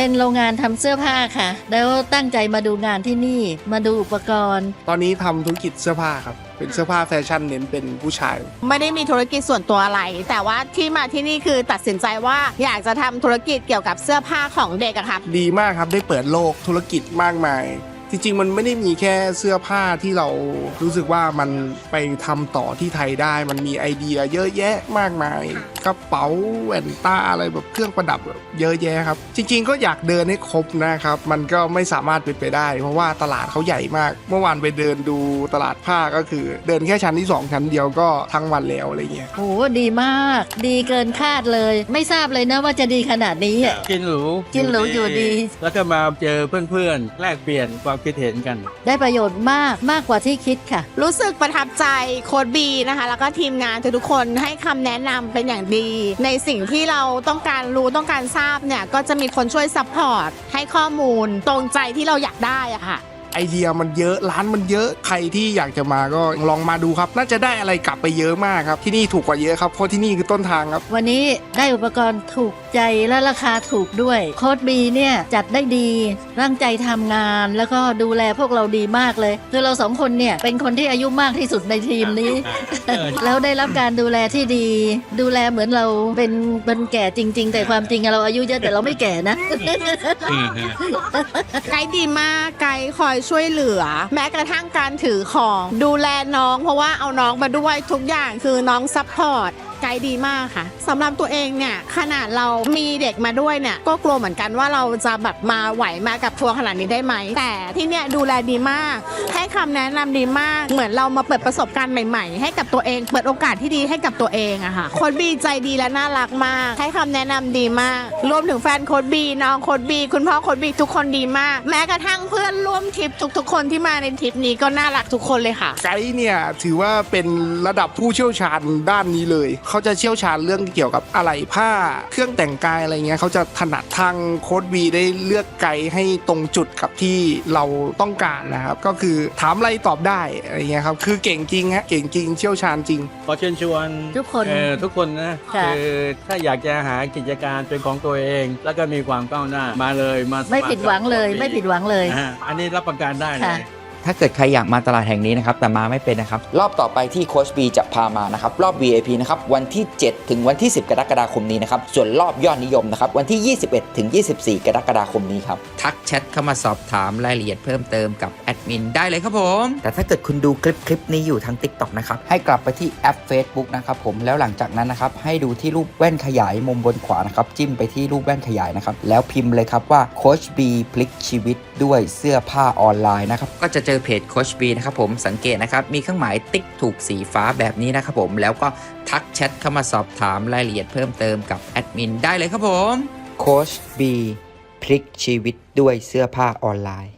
เป็นโรงงานทำเสื้อผ้าค่ะ แล้วตั้งใจมาดูงานที่นี่ มาดูอุปกรณ์ ตอนนี้ทำธุรกิจเสื้อผ้าครับ เป็นเสื้อผ้าแฟชั่นเน้นเป็นผู้ชาย ไม่ได้มีธุรกิจส่วนตัวอะไร แต่ว่าที่มาที่นี่คือตัดสินใจว่าอยากจะทำธุรกิจเกี่ยวกับเสื้อผ้าของเด็กอะค่ะดีมากครับ ได้เปิดโลกธุรกิจมากมายจริงๆ มันไม่ได้มีแค่เสื้อผ้าที่เรารู้สึกว่ามันไปทำต่อที่ไทยได้ มันมีไอเดียเยอะแยะมากมายก ระเป๋าแว่นตาอะไรแบบเครื่องประดับแบบเยอะแยะครับ จริง ๆ ก็อยากเดินให้ครบนะครับ มันก็ไม่สามารถเป็นไปได้ เพราะว่าตลาดเขาใหญ่มาก เมื่อวานไปเดินดูตลาดผ้าก็คือ เดินแค่ชั้นที่สองชั้นเดียวก็ทั้งวันแล้วอะไรเงี้ยโหดีมาก ดีเกินคาดเลย ไม่ทราบเลยนะว่าจะดีขนาดนี้อะกินหรูกินหรูอยู่ดี แล้วก็มาเจอเพื่อนๆแลกเปลี่ยนความคิดเห็นกัน ได้ประโยชน์มากมากกว่าที่คิดค่ะ รู้สึกประทับใจโค้ดบีนะคะ แล้วก็ทีมงานทุกๆคนให้คำแนะนำเป็นอย่างดีในสิ่งที่เราต้องการรู้ต้องการทราบเนี่ยก็จะมีคนช่วยซัพพอร์ตให้ข้อมูลตรงใจที่เราอยากได้อะค่ะ ไอเดียมันเยอะร้านมันเยอะใครที่อยากจะมาก็ลองมาดูครับ น่าจะได้อะไรกลับไปเยอะมากครับที่นี่ถูกกว่าเยอะครับเพราะที่นี่คือต้นทางครับ วันนี้ได้อุปกรณ์ถูกใจและราคาถูกด้วย โค้ดบีเนี่ยจัดได้ดีตั้งใจทำงาน แล้วก็ดูแลพวกเราดีมากเลย คือเราสองคนเนี่ยเป็นคนที่อายุมากที่สุดในทีมนี้ แล้วได้รับการดูแลที่ดี ดูแลเหมือนเราเป็นเป็นแก่จริง ๆ แต่ความจริงอะเราอายุเยอะแต่เราไม่แก่นะไกด์ดีมากไกด์คอยช่วยเหลือ แม้กระทั่งการถือของ ดูแลน้อง เพราะว่าเอาน้องมาด้วยทุกอย่างคือน้องซัพพอร์ตไกด์ดีมากค่ะสำหรับตัวเองเนี่ยขนาดเรามีเด็กมาด้วยเนี่ยก็กลัวเหมือนกันว่าเราจะแบบมาไหวมากับทัวร์ขนาดนี้ได้ไหม แต่ที่เนี่ยดูแลดีมาก ให้คำแนะนำดีมาก เหมือนเรามาเปิดประสบการณ์ใหม่ๆ ให้กับตัวเอง เปิดโอกาสที่ดีให้กับตัวเองอะค่ะโค้ดบีใจดีและน่ารักมาก ให้คำแนะนำดีมาก รวมถึงแฟนโค้ดบีน้องโค้ดบีคุณพ่อโค้ดบีทุกคนดีมาก แม้กระทั่งเพื่อนร่วมทริปทุกๆคนที่มาในทริปนี้ก็น่ารักทุกคนเลยค่ะ ไกด์เนี่ยถือว่าเป็นระดับผู้เชี่ยวชาญด้านนี้เลย เขาจะเชี่ยวชาญเรื่องเกี่ยวกับอะไหล่ผ้า เครื่องแต่งกายอะไรเงี้ยเขาจะถนัดทางโค้ดบีได้เลือกไกด์ให้ตรงจุดกับที่เราต้องการนะครับ ก็คือถามอะไรตอบได้อะไรเงี้ยครับคือเก่งจริงฮะเก่งจริงเชี่ยวชาญจริง ขอเชิญชวนทุกคน เออทุกคนนะค่ะ คือถ้าอยากจะหากิจการเป็นของตัวเอง แล้วก็มีความก้าวหน้ามาเลยมาสครไม่ผิดหวังเลย กับไม่ผิดหวังเลย นะฮะอันนี้รับประกันได้เลค่ะย ถ้าเกิดใครอยากมาตลาดแห่งนี้นะครับแต่มาไม่เป็นนะครับ รอบต่อไปที่โคชบีจะพามานะครับรอบ VIP นะครับวันที่ 7 ถึงวันที่ 10 กรกฎาคมนี้นะครับส่วนรอบยอดนิยมนะครับวันที่ 21 ถึง 24 กรกฎาคมนี้ครับทักแชทเข้ามาสอบถามรายละเอียดเพิ่มเติมกับแอดมินได้เลยครับผม แต่ถ้าเกิดคุณดูคลิปคลิปนี้อยู่ทาง TikTok นะครับให้กลับไปที่แอป Facebook นะครับผมแล้วหลังจากนั้นนะครับให้ดูที่รูปแว่นขยายมุมบนขวานะครับจิ้มไปที่รูปแว่นขยายนะครับแล้วพิมพ์เลยครับว่าโคชบีพลิกชีวิตด้วยเสื้อผ้าออนไลน์นะครับก็จะเจอเพจโคชบีนะครับผมสังเกตนะครับมีเครื่องหมายติ๊กถูกสีฟ้าแบบนี้นะครับผมแล้วก็ทักแชทเข้ามาสอบถามรายละเอียดเพิ่มเติมกับแอดมินได้เลยครับผมโคชบีพลิกชีวิตด้วยเสื้อผ้าออนไลน์